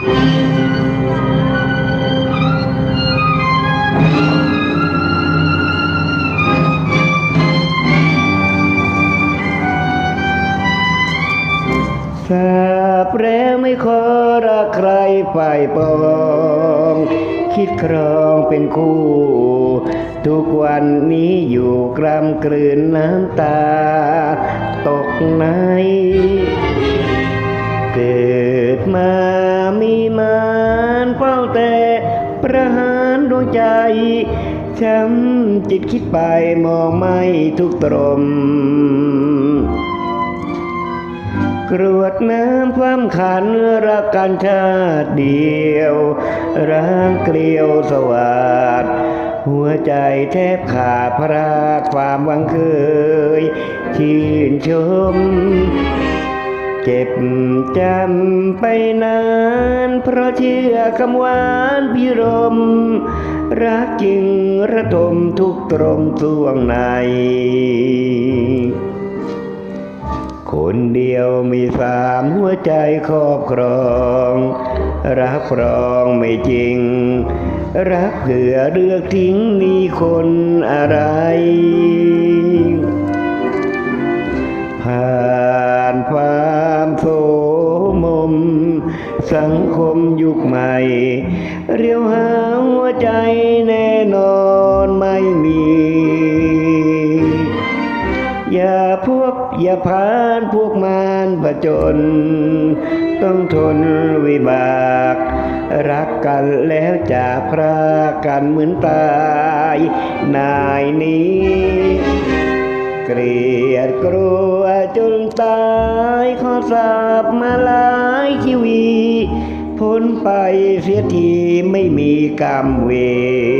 ทราบแล้วไม่ขอรักใครฝ่ายปอง คิดครองเป็นคู่ ทุกวันนี้อยู่กรำกลืนน้ำตา ตกใน ระหารดวงใจช้ำจิตคิดไปมองไม่ทุกตรม กรวดน้ำความขันรักกันชาติเดียวร่างเกลียวสวัสดหัวใจแทบขาดพระความหวังเคยชื่นชม เจ็บจำไปนาน เพราะเชื่อคำหวานพิรม รักจริงระทมทุกตรมสวงใน คนเดียวมีสามหัวใจครอบครอง รับรองไม่จริง รักเผื่อเลือกทิ้งมีคนอะไร สังคมยุคใหม่ เรียวหาหัวใจแน่นอนไม่มี อย่าพวกอย่าพานพวกมารผจญต้องทนวิบาก รักกันแล้วจากพรากกันเหมือนตายนายนี้เกลียดกลัวจนตายขอสาบมาลา ชีวี พ้นไปเสียทีไม่มีกรรมเวร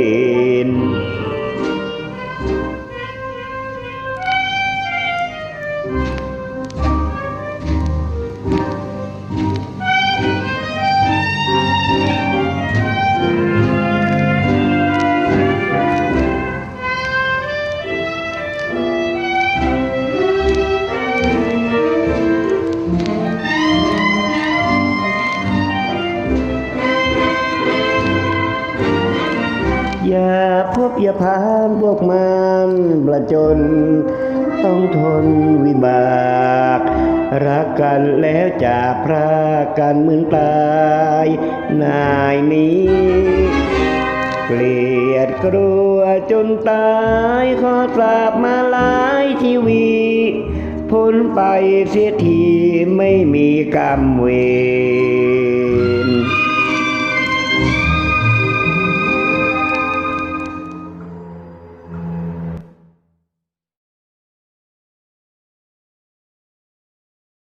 พบอย่าพานพวกมันประจน ต้องทนวิบาก รักกันแล้วจากพรากกันเหมือนตายนายนี้เกลียดกลัวจนตายขอสาบมาหลายชีวีพ้นไปเสียทีไม่มีกรรมเวร